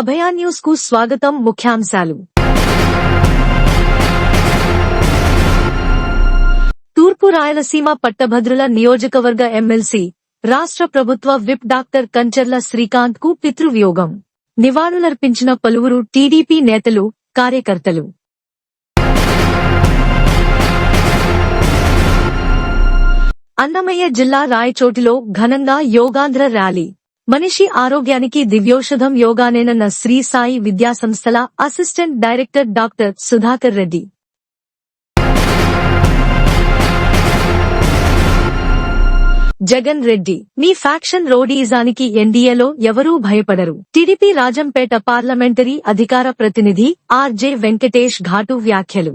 అభయా న్యూస్కు స్వాగతం ముఖ్యాంశాలు. తూర్పు రాయలసీమ పట్టభద్రుల నియోజకవర్గ ఎమ్మెల్సీ రాష్ట్ర ప్రభుత్వ విప్ డాక్టర్ కంచర్ల శ్రీకాంత్కు పితృవియోగం. నివాళులర్పించిన పలువురు టీడీపీ నేతలు కార్యకర్తలు. అన్నమయ్య జిల్లా రాయచోటిలో ఘనంగా యోగాంధ్ర ర్యాలీ. మనిషి ఆరోగ్యానికి దివ్యోషధం యోగానేనన్న శ్రీ సాయి విద్యాసంస్థల assistant director doctor Sudhakar Reddy. Jagan Reddy మీ ఫ్యాక్షన్ రోడీజానికి ఎన్డీఏలో ఎవరూ భయపడరు. టీడీపీ రాజంపేట పార్లమెంటరీ అధికార ప్రతినిధి ఆర్జే వెంకటేష్ ఘాటు వ్యాఖ్యలు.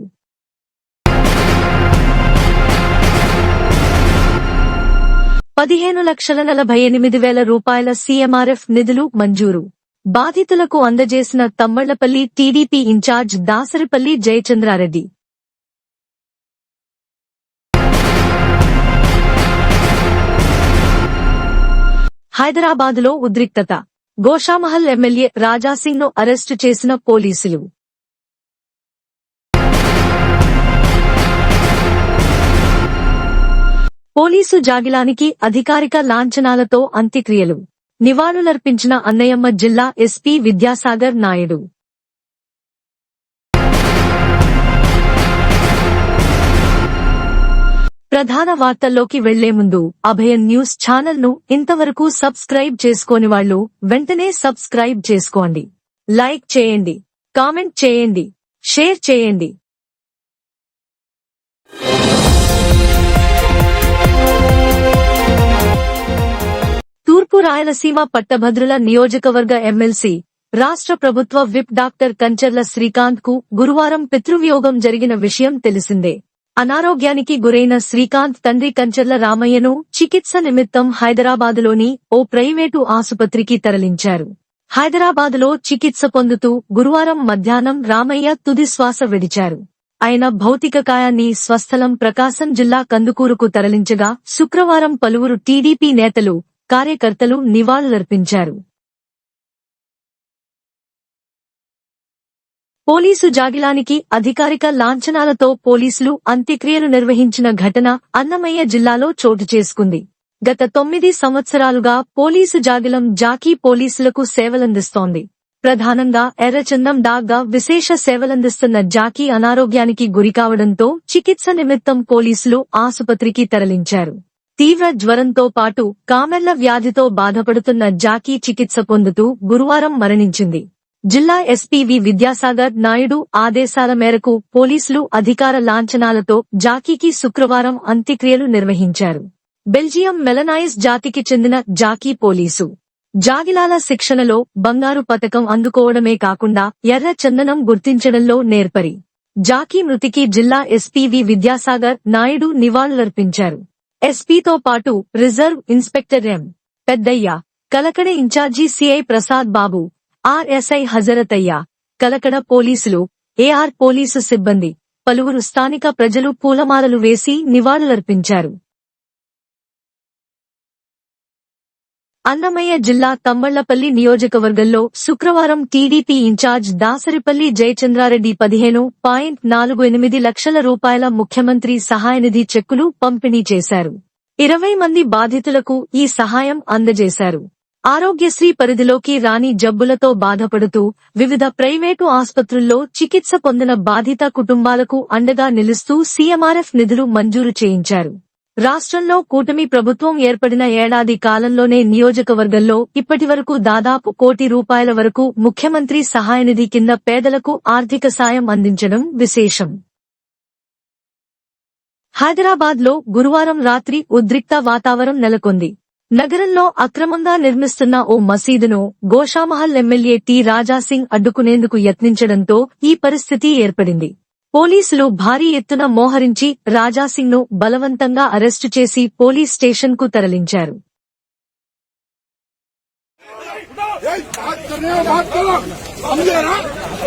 పదిహేను లక్షల నలభై ఎనిమిది వేల రూపాయల సీఎంఆర్ఎఫ్ నిధులు మంజూరు. బాధితులకు అందజేసిన Tammallapalli TDP in charge Dasaripalli Jayachandra Reddy. హైదరాబాదులో ఉద్రిక్తత. గోషామహల్ ఎమ్మెల్యే రాజాసింగ్ను అరెస్టు చేసిన పోలీసులు. పోలీసు జాగిలానికి అధికారిక లాంఛనాలతో అంత్యక్రియలు. నివాళులర్పించిన అన్నయమ్మ జిల్లా ఎస్పీ విద్యాసాగర్ నాయుడు. ప్రధాన వార్తల్లోకి వెళ్ళే ముందు అభయం న్యూస్ ఛానల్ను ఇంతవరకు సబ్స్క్రైబ్ చేసుకోని వాళ్ళు వెంటనే సబ్స్క్రైబ్ చేసుకోండి. లైక్ చేయండి కామెంట్ చేయండి షేర్ చేయండి. తూర్పు రాయలసీమ పట్టభద్రుల నియోజకవర్గ ఎమ్మెల్సీ రాష్ట్ర ప్రభుత్వ విప్ డాక్టర్ కంచర్ల శ్రీకాంత్కు గురువారం పితృవియోగం జరిగిన విషయం తెలిసిందే. అనారోగ్యానికి గురైన శ్రీకాంత్ తండ్రి కంచర్ల రామయ్యను చికిత్స నిమిత్తం హైదరాబాదులోని ఓ ప్రైవేటు ఆసుపత్రికి తరలించారు. హైదరాబాదులో చికిత్స పొందుతూ గురువారం మధ్యాహ్నం రామయ్య తుది శ్వాస విడిచారు. ఆయన భౌతిక కాయాన్ని స్వస్థలం ప్రకాశం జిల్లా కందుకూరుకు తరలించగా శుక్రవారం పలువురు టీడీపీ నేతలు కార్యకర్తలు నివాళులర్పించారు. పోలీసు జాగిలానికి అధికారిక లాంఛనాలతో పోలీసులు అంత్యక్రియలు నిర్వహించిన ఘటన అన్నమయ్య జిల్లాలో చోటు చేసుకుంది. గత తొమ్మిది సంవత్సరాలుగా పోలీసు జాగిలం జాకీ పోలీసులకు సేవలందిస్తోంది. ప్రధానంగా ఎర్రచందం డాగ్గా విశేష సేవలందిస్తున్న జాకీ అనారోగ్యానికి గురికావడంతో చికిత్స నిమిత్తం పోలీసులు ఆసుపత్రికి తరలించారు. తీవ్ర జ్వరంతో పాటు కామెర్ల వ్యాధితో బాధపడుతున్న జాకీ చికిత్స పొందుతూ గురువారం మరణించింది. జిల్లా ఎస్పీవి విద్యాసాగర్ నాయుడు ఆదేశాల మేరకు పోలీసులు అధికార లాంఛనాలతో జాకీకి శుక్రవారం అంత్యక్రియలు నిర్వహించారు. బెల్జియం మెలనాయిస్ జాతికి చెందిన జాకీ పోలీసు. జాగిలాల శిక్షణలో బంగారు పతకం అందుకోవడమే కాకుండా ఎర్ర చందనం గుర్తించడంలో నేర్పరి. జాకీ మృతికి జిల్లా ఎస్పీవి విద్యాసాగర్ నాయుడు నివాళులర్పించారు. ఎస్పీతో పాటు reserve inspector M. Peddaiah Kalakada in charge CI Prasad Babu RSI Hazarataiah Kalakada పోలీసులు ఏఆర్ పోలీసు సిబ్బంది పలువురు స్థానిక ప్రజలు పూలమాలలు వేసి నివాళులర్పించారు. అన్నమయ్య జిల్లా తమ్మళ్ళపల్లి నియోజకవర్గంలో శుక్రవారం టీడీపీ ఇన్ఛార్జ్ దాసరిపల్లి జయచంద్రారెడ్డి పదిహేను పాయింట్ నాలుగు ఎనిమిది లక్షల రూపాయల ముఖ్యమంత్రి సహాయనిధి చెక్కులు పంపిణీ చేశారు. ఇరవై మంది బాధితులకు ఈ సహాయం అందజేశారు. ఆరోగ్యశ్రీ పరిధిలోకి రాని జబ్బులతో బాధపడుతూ వివిధ ప్రైవేటు ఆసుపత్రుల్లో చికిత్స పొందిన బాధిత కుటుంబాలకు అండగా నిలుస్తూ సీఎంఆర్ఎఫ్ నిధులు మంజూరు చేయించారు. రాష్ట్రంలో కూటమి ప్రభుత్వం ఏర్పడిన ఏడాది కాలంలోనే నియోజకవర్గంలో ఇప్పటివరకు దాదాపు కోటి రూపాయల వరకు ముఖ్యమంత్రి సహాయనిధి కింద పేదలకు ఆర్థిక సాయం అందించడం విశేషం. హైదరాబాద్లో గురువారం రాత్రి ఉద్రిక్త వాతావరణం నెలకొంది. నగరంలో అక్రమంగా నిర్మిస్తున్న ఓ మసీదును గోషామహల్ ఎమ్మెల్యే టి రాజాసింగ్ అడ్డుకునేందుకు యత్నించడంతో ఈ పరిస్థితి ఏర్పడింది. పోలీసులు భారీ ఎత్తున మోహరించి రాజాసింగ్ను బలవంతంగా అరెస్టు చేసి పోలీస్ స్టేషన్కు తరలించారు. करने करने में बात करो समझे ना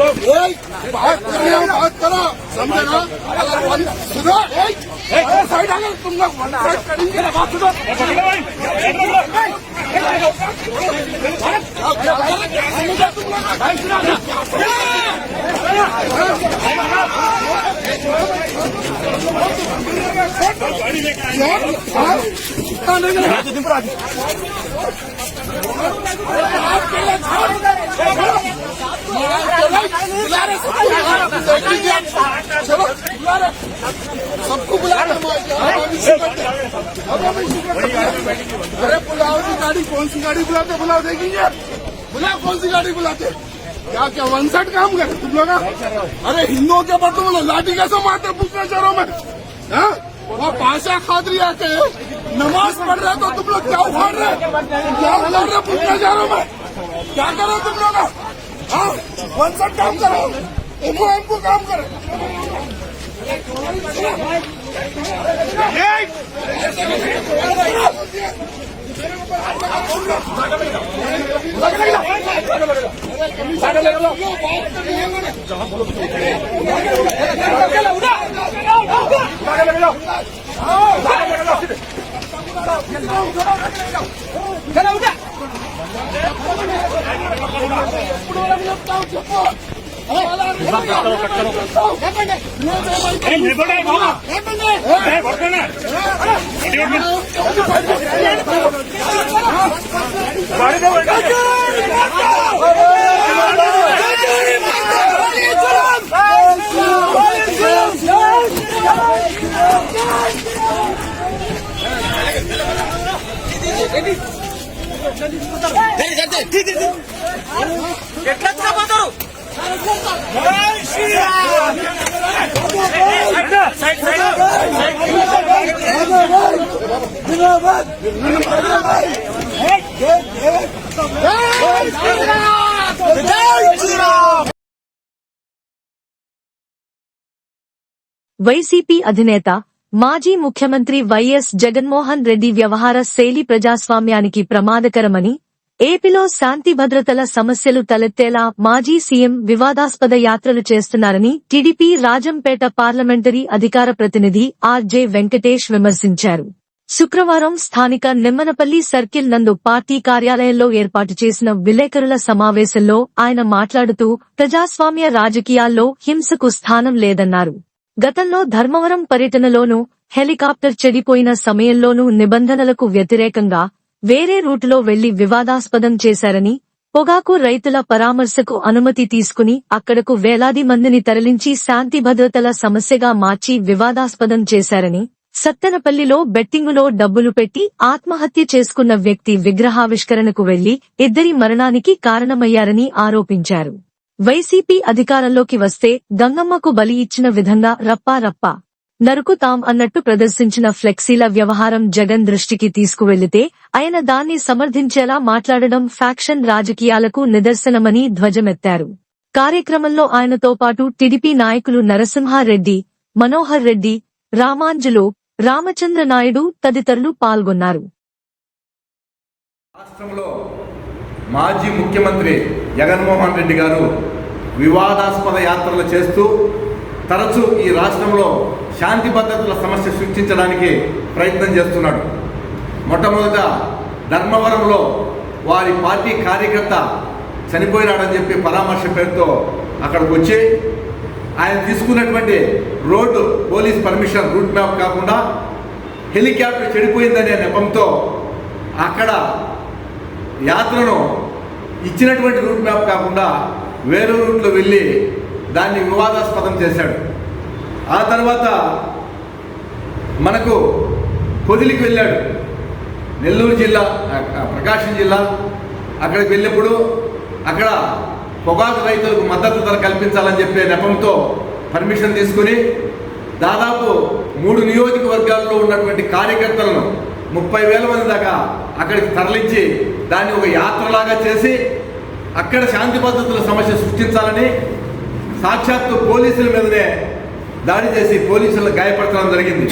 ए, बात करने में बात करो समझे ना अगर वन सुनो ए, अरे साइड अगर तुम लोग वन साइड करेंगे ना बात सुनो क्या- क्या कर रहे हो? समझे तुम लोग? भाई सुनो ना। हाँ? इतना नहीं करना। चलो सबको बुला। अरे बुलाओ की गाड़ी कौन सी गाड़ी बुलाते बुलाओ देखेंगे बुलाओ कौन सी गाड़ी बुलाते क्या क्या वन साइड काम करे तुम लोग अरे हिंदुओं के ऊपर तुम लोग लाठी कैसे मारते पूछना चाह रहा हूँ मैं खादरी आके नमाज़ पढ़ रहे तो तुम लोग क्या उखाड़ रहे क्या उखाड़ रहे पूछना हूँ मैं क्या कर रहे तुम लोग વનસર કામ કરો ઉભો એમ કામ કરો ચલો ઉઠા నిలబడే వైసీపీ అధినేత మాజీ ముఖ్యమంత్రి వైఎస్ జగన్మోహన్ రెడ్డి వ్యవహార శైలి ప్రజాస్వామ్యానికి ప్రమాదకరమని ఏపీలో శాంతి భద్రతల సమస్యలు తలెత్తేలా మాజీ సీఎం వివాదాస్పద యాత్రలు చేస్తున్నారని టీడీపీ రాజంపేట పార్లమెంటరీ అధికార ప్రతినిధి ఆర్జే వెంకటేష్ విమర్శించారు. శుక్రవారం స్థానిక నిమ్మనపల్లి సర్కిల్ నందు పార్టీ కార్యాలయంలో ఏర్పాటు చేసిన విలేకరుల సమావేశంలో ఆయన మాట్లాడుతూ ప్రజాస్వామ్య రాజకీయాల్లో హింసకు స్థానం లేదన్నారు. గతంలో ధర్మవరం పర్యటనలోనూ హెలికాప్టర్ చెడిపోయిన సమయంలోనూ నిబంధనలకు వ్యతిరేకంగా వేరే రూటులో వెళ్ళి వివాదాస్పదం చేశారని పొగాకు రైతుల పరామర్శకు అనుమతి తీసుకుని అక్కడకు వేలాది మందిని తరలించి శాంతి భద్రతల సమస్యగా మార్చి వివాదాస్పదం చేశారని సత్తెనపల్లిలో బెట్టింగులో డబ్బులు పెట్టి ఆత్మహత్య చేసుకున్న వ్యక్తి విగ్రహావిష్కరణకు వెళ్ళి ఇద్దరి మరణానికి కారణమయ్యారని ఆరోపించారు. వైసీపీ అధికారంలోకి వస్తే గంగమ్మకు బలి ఇచ్చిన విధంగా రప్పా రప్పా నరుకుతాం అన్నట్టు ప్రదర్శించిన ఫ్లెక్సీల వ్యవహారం జగన్ దృష్టికి తీసుకువెళ్ళితే ఆయన దాన్ని సమర్థించేలా మాట్లాడడం ఫ్యాక్షన్ రాజకీయాలకు నిదర్శనమని ధ్వజమెత్తారు. కార్యక్రమంలో ఆయనతో పాటు టిడిపి నాయకులు నరసింహారెడ్డి మనోహర్ రెడ్డి రామాంజులు రామచంద్ర నాయుడు తదితరులు పాల్గొన్నారు. రాష్ట్రంలో మాజీ ముఖ్యమంత్రి జగన్మోహన్ రెడ్డి గారు వివాదాస్పద యాత్రలు చేస్తూ తరచూ ఈ రాష్ట్రంలో శాంతి భద్రతల సమస్య సృష్టించడానికి ప్రయత్నం చేస్తున్నాడు. మొట్టమొదట ధర్మవరంలో వారి పార్టీ కార్యకర్త చనిపోయినాడని చెప్పి పరామర్శ పేరుతో అక్కడికి వచ్చి ఆయన తీసుకున్నటువంటి road police permission route map కాకుండా హెలికాప్టర్ చెడిపోయిందనే నెపంతో అక్కడ యాత్రను ఇచ్చినటువంటి రూట్ మ్యాప్ కాకుండా వేరే రూట్లో వెళ్ళి దాన్ని వివాదాస్పదం చేశాడు. ఆ తర్వాత మనకు పొదిలికి వెళ్ళాడు. నెల్లూరు జిల్లా ప్రకాశం జిల్లా. అక్కడికి వెళ్ళినప్పుడు అక్కడ పొగాకు రైతులకు మద్దతు ధర కల్పించాలని చెప్పే నెపంతో పర్మిషన్ తీసుకుని దాదాపు మూడు నియోజకవర్గాల్లో ఉన్నటువంటి కార్యకర్తలను ముప్పై వేల మంది దాకా అక్కడికి తరలించి దాన్ని ఒక యాత్రలాగా చేసి అక్కడ శాంతి భద్రతల సమస్య సృష్టించాలని సాక్షాత్తు పోలీసుల మీదనే దాడి చేసి పోలీసులను గాయపరచడం జరిగింది.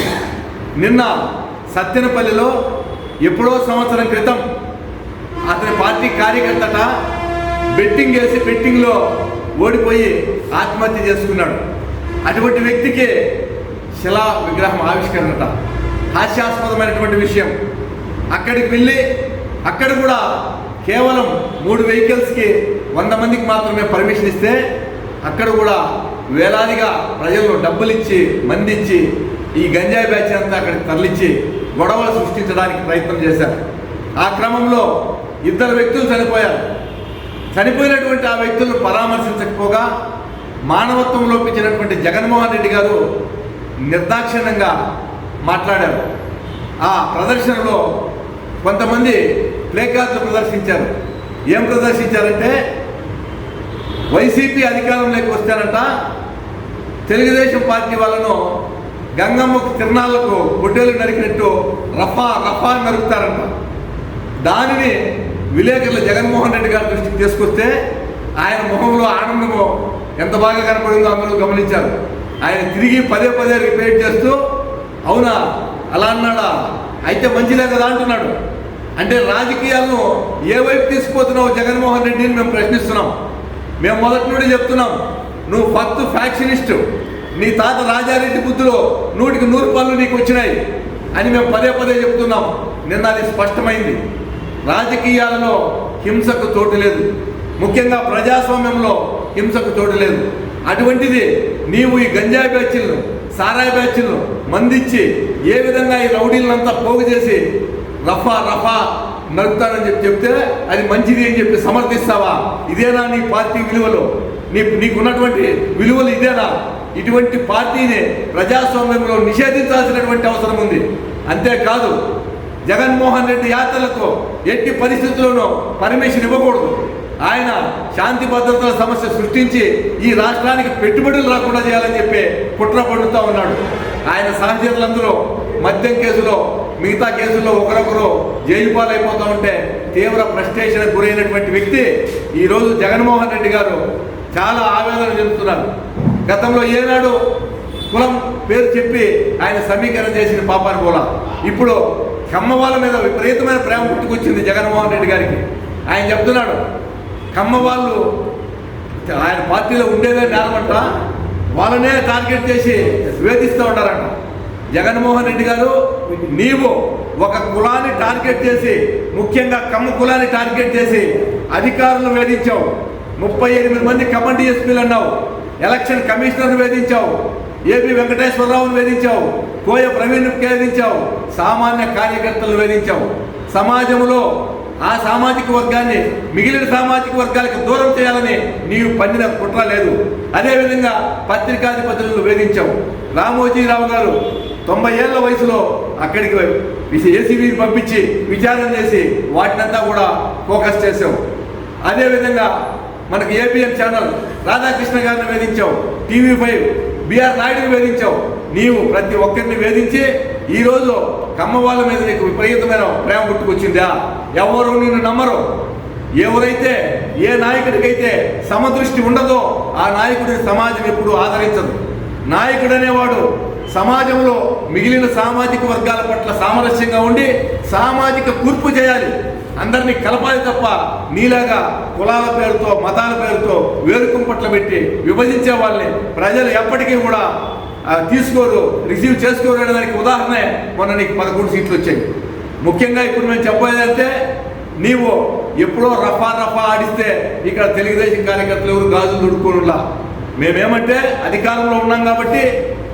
నిన్న సత్యనపల్లిలో ఎప్పుడో సంవత్సరం క్రితం అతని పార్టీ కార్యకర్తట బెట్టింగ్ వేసి బెట్టింగ్లో ఓడిపోయి ఆత్మహత్య చేసుకున్నాడు. అటువంటి వ్యక్తికి శిలా విగ్రహం ఆవిష్కరణట. హాస్యాస్పదమైనటువంటి విషయం. అక్కడికి వెళ్ళి అక్కడ కూడా కేవలం మూడు వెహికల్స్కి వంద మందికి మాత్రమే పర్మిషన్ ఇస్తే అక్కడ కూడా వేలాదిగా ప్రజలు డబ్బులిచ్చి మందించి ఈ గంజాయి బ్యాచ్ అంతా అక్కడికి తరలించి గొడవలు సృష్టించడానికి ప్రయత్నం చేశారు. ఆ క్రమంలో ఇద్దరు వ్యక్తులు చనిపోయారు. చనిపోయినటువంటి ఆ వ్యక్తులను పరామర్శించకపోగా మానవత్వం లోపించినటువంటి జగన్మోహన్ రెడ్డి గారు నిర్దాక్షిణ్యంగా మాట్లాడారు. ఆ ప్రదర్శనలో కొంతమంది ప్లేకార్డులు ప్రదర్శించారు. ఏం ప్రదర్శించారంటే వైసీపీ అధికారంలోకి వస్తారంట. తెలుగుదేశం పార్టీ వాళ్ళను గంగమ్మకు తిరణాలకు గుడ్డలు నరికినట్టు రఫా రఫా అని నరుకుతారంట. దానిని విలేకరులు జగన్మోహన్ రెడ్డి గారి దృష్టికి తీసుకొస్తే ఆయన ముఖంలో ఆనందము ఎంత బాగా కనపడిందో అందరూ గమనించారు. ఆయన తిరిగి పదే పదే రిపీట్ చేస్తూ అవునా అలా అన్నాడా? అయితే మంచిదే కదా అంటున్నాడు. అంటే రాజకీయాలను ఏ వైపు తీసుకుపోతున్నావు జగన్మోహన్ రెడ్డిని మేము ప్రశ్నిస్తున్నాం. మేము మొదటి నుండి చెప్తున్నాం నువ్వు ఫస్ట్ ఫ్యాక్షనిస్ట్ నీ తాత రాజారెడ్డి బుద్ధులో నూటికి నూరు పనులు నీకు వచ్చినాయి అని మేము పదే పదే చెప్తున్నాం. నిన్న అది స్పష్టమైంది. రాజకీయాలలో హింసకు చోటు లేదు. ముఖ్యంగా ప్రజాస్వామ్యంలో హింసకు చోటు లేదు. అటువంటిది నీవు ఈ గంజాయి బ్యాచ్లను సారాయి బ్యాచ్లను మందిచ్చి ఏ విధంగా ఈ రౌడీలంతా పోగు చేసి రఫా రఫా నడుపుతానని చెప్పి చెప్తే అది మంచిది అని చెప్పి సమర్థిస్తావా? ఇదేనా నీ పార్టీ విలువలు? నీ నీకున్నటువంటి విలువలు ఇదేనా? ఇటువంటి పార్టీని ప్రజాస్వామ్యంలో నిషేధించాల్సినటువంటి అవసరం ఉంది. అంతేకాదు జగన్మోహన్ రెడ్డి యాత్రలకు ఎట్టి పరిస్థితుల్లోనూ పర్మిషన్ ఇవ్వకూడదు. ఆయన శాంతి భద్రతల సమస్య సృష్టించి ఈ రాష్ట్రానికి పెట్టుబడులు రాకుండా చేయాలని చెప్పి కుట్ర పడుతూ ఉన్నాడు. ఆయన సహచరులందరూ మద్యం కేసులో మిగతా కేసుల్లో ఒకరొకరు జైలు పాలైపోతూ ఉంటే తీవ్ర ఫ్రస్ట్రేషన్ గురైనటువంటి వ్యక్తి ఈరోజు జగన్మోహన్ రెడ్డి గారు చాలా ఆవేదన చెందుతున్నారు. గతంలో ఏనాడు కులం పేరు చెప్పి ఆయన సమీకరణ చేసిన పాపాన్ని కూడా ఇప్పుడు కమ్మ వాళ్ళ మీద విపరీతమైన ప్రేమ పుట్టుకొచ్చింది జగన్మోహన్ రెడ్డి గారికి. ఆయన చెప్తున్నాడు కమ్మ వాళ్ళు ఆయన పార్టీలో ఉండేదే నేరమంట వాళ్ళనే టార్గెట్ చేసి వేధిస్తూ ఉంటారంట జగన్మోహన్ రెడ్డి గారు నీవు ఒక కులాన్ని టార్గెట్ చేసి ముఖ్యంగా కమ్మ కులాన్ని టార్గెట్ చేసి అధికారులను వేధించావు. ముప్పై ఎనిమిది మంది కమాండ్ డిఎస్పీలు అన్నావు. ఎలక్షన్ కమిషనర్ను వేధించావు. ఏపీ వెంకటేశ్వరరావును వేధించావు. కోయ ప్రవీణ్ వేధించావు. సామాన్య కార్యకర్తలను వేధించావు. సమాజంలో ఆ సామాజిక వర్గాన్ని మిగిలిన సామాజిక వర్గాలకు దూరం చేయాలని నీవు పండిన కుట్ర లేదు. అదేవిధంగా పత్రికాధిపతులను వేధించావు. రామోజీరావు గారు తొంభై ఏళ్ళ వయసులో అక్కడికి ఏసీబీని పంపించి విచారణ చేసి వాటినంతా కూడా ఫోకస్ చేసాం అదేవిధంగా మనకు ఏబిఎం ఛానల్ రాధాకృష్ణ గారిని వేధించావు. టీవీ ఫైవ్ బిఆర్ నాయుడుని వేధించావు. నీవు ప్రతి ఒక్కరిని వేధించి ఈరోజు కమ్మ వాళ్ళ మీద నీకు విపరీతమైన ప్రేమ పుట్టుకొచ్చిందా? ఎవరు నిన్ను నమ్మరు? ఎవరైతే ఏ నాయకుడికైతే సమదృష్టి ఉండదో ఆ నాయకుడిని సమాజం ఎప్పుడు ఆదరించదు. నాయకుడు అనేవాడు సమాజంలో మిగిలిన సామాజిక వర్గాల పట్ల సామరస్యంగా ఉండి సామాజిక కూర్పు చేయాలి. అందరినీ కలపాలి తప్ప నీలాగా కులాల పేరుతో మతాల పేరుతో వేరుకం పట్ల పెట్టి విభజించే వాళ్ళని ప్రజలు ఎప్పటికీ కూడా తీసుకోరు రిసీవ్ చేసుకోరు అనే దానికి ఉదాహరణే మొన్న నీకు పదకొండు సీట్లు వచ్చాయి. ముఖ్యంగా ఇప్పుడు మేము చెప్పేదంటే నీవు ఎప్పుడో రఫా రఫా ఆడిస్తే ఇక్కడ తెలుగుదేశం కార్యకర్తలు ఎవరు గాజులు దుడుకోనులా. మేమేమంటే అధికారంలో ఉన్నాం కాబట్టి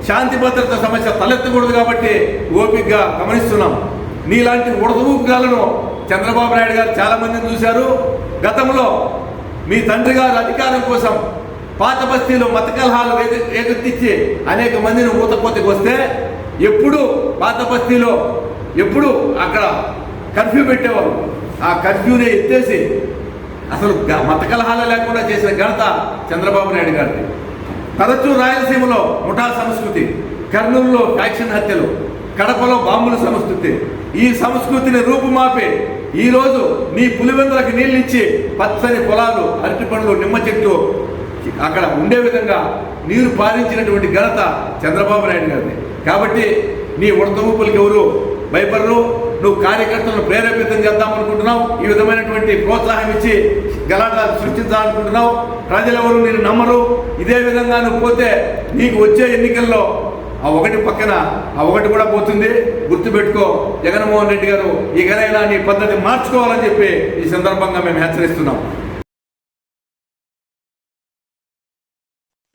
శాంతి భద్రత సమస్య తలెత్తకూడదు కాబట్టి ఓపికగా గమనిస్తున్నాం. నీలాంటి ఉడతూపుగాలను చంద్రబాబు నాయుడు గారు చాలా మందిని చూశారు. గతంలో మీ తండ్రి గారు అధికారం కోసం పాత బస్తీలో మత కలహాలు రేగ- అనేక మందిని ఊతపోతకి వస్తే ఎప్పుడు పాత బస్తీలో ఎప్పుడు అక్కడ కర్ఫ్యూ పెట్టేవారు. ఆ కర్ఫ్యూని ఎత్తేసి అసలు మత కలహాలు లేకుండా చేసిన ఘనత చంద్రబాబు నాయుడు గారిది. తరచూ రాయలసీమలో ముఠా సంస్కృతి కర్నూలులో ఫ్యాక్షన్ హత్యలు కడపలో బాంబుల సంస్కృతి. ఈ సంస్కృతిని రూపుమాపి ఈరోజు నీ పులివెందులకు నీళ్ళిచ్చి పచ్చని పొలాలు అరటి పండ్లు నిమ్మ చెట్టు అక్కడ ఉండే విధంగా నీరు పారించినటువంటి ఘనత చంద్రబాబు నాయుడు గారిది. కాబట్టి నీ ఉడత ఊపులకి ఎవరు భయపడరు నువ్వు కార్యకర్తలను ప్రేరేపితం చేద్దాం అనుకుంటున్నావు ఈ విధమైనటువంటి ప్రోత్సాహం ఇచ్చి గలాట సృష్టించాలనుకుంటున్నావు ప్రజలెవరు నేను నమ్మరు. ఇదే విధంగా నువ్వు పోతే నీకు వచ్చే ఎన్నికల్లో ఆ ఒకటి పక్కన ఆ ఒకటి కూడా పోతుంది. గుర్తుపెట్టుకో జగన్మోహన్ రెడ్డి గారు ఇకనైనా నీ పద్ధతి మార్చుకోవాలని చెప్పి ఈ సందర్భంగా మేము హెచ్చరిస్తున్నాం.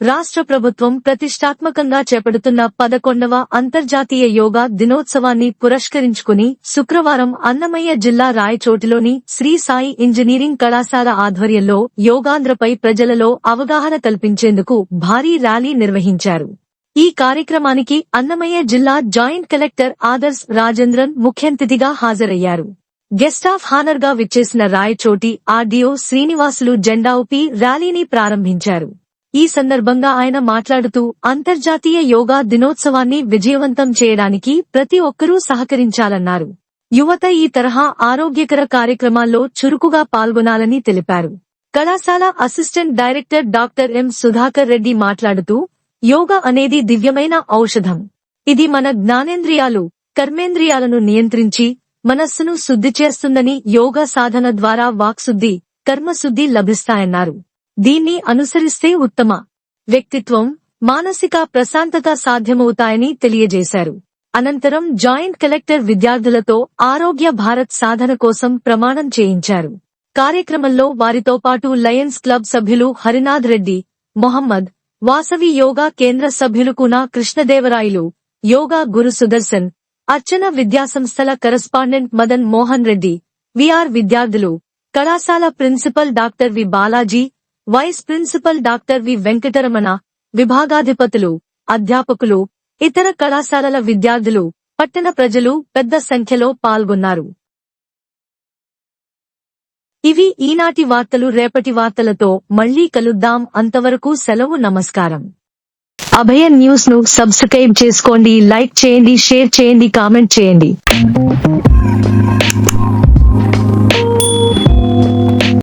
రాష్ట్ర ప్రభుత్వం ప్రతిష్టాత్మకంగా చేపడుతున్న పదకొండవ అంతర్జాతీయ యోగా దినోత్సవాన్ని పురస్కరించుకుని శుక్రవారం అన్నమయ్య జిల్లా రాయచోటిలోని శ్రీ సాయి ఇంజనీరింగ్ కళాశాల ఆధ్వర్యంలో యోగాంధ్రపై ప్రజలలో అవగాహన కల్పించేందుకు భారీ ర్యాలీ నిర్వహించారు. ఈ కార్యక్రమానికి అన్నమయ్య జిల్లా జాయింట్ కలెక్టర్ ఆదర్శ్ రాజేంద్రన్ ముఖ్యంతిథిగా హాజరయ్యారు. గెస్ట్ ఆఫ్ హానర్గా విచ్చేసిన రాయచోటి ఆర్డీఓ శ్రీనివాసులు జెండా ఊపి ర్యాలీని ప్రారంభించారు. ఈ సందర్భంగా ఆయన మాట్లాడుతూ అంతర్జాతీయ యోగా దినోత్సవాన్ని విజయవంతం చేయడానికి ప్రతి ఒక్కరూ సహకరించాలన్నారు. యువత ఈ తరహా ఆరోగ్యకర కార్యక్రమాల్లో చురుకుగా పాల్గొనాలని తెలిపారు. కళాశాల assistant director doctor M Sudhakar Reddy మాట్లాడుతూ యోగా అనేది దివ్యమైన ఔషధం. ఇది మన జ్ఞానేంద్రియాలు కర్మేంద్రియాలను నియంత్రించి మనస్సును శుద్ధి చేస్తుందని యోగా సాధన ద్వారా వాక్శుద్ధి కర్మశుద్ధి లభిస్తాయన్నారు. దీన్ని అనుసరిస్తే ఉత్తమ. వ్యక్తిత్వం మానసిక ప్రశాంతత సాధ్యమవుతాయని తెలియజేశారు. అనంతరం జాయింట్ కలెక్టర్ విద్యార్థులతో ఆరోగ్య భారత్ సాధన కోసం ప్రమాణం చేయించారు. కార్యక్రమంలో వారితో పాటు లయన్స్ క్లబ్ సభ్యులు హరినాథ్ రెడ్డి మొహమ్మద్ వాసవి యోగా కేంద్ర సభ్యులు కునా కృష్ణదేవరాయలు యోగా గురు సుదర్శన్ అర్చన విద్యాసంస్థల కరస్పాండెంట్ మదన్ మోహన్ రెడ్డి విఆర్ విద్యార్థులు కళాశాల principal doctor V Balaji vice principal doctor V Venkataramana విభాగాధిపతులు అధ్యాపకులు ఇతర కళాశాలల విద్యార్థులు పట్టణ ప్రజలు పెద్ద సంఖ్యలో పాల్గొన్నారు. ఇవి ఈనాటి వార్తలు రేపటి వార్తలతో మళ్ళీ కలుద్దాం. అంతవరకు సెలవు నమస్కారం. అభయ న్యూస్ను సబ్స్క్రైబ్ చేసుకోండి లైక్ చేయండి షేర్ చేయండి కామెంట్ చేయండి.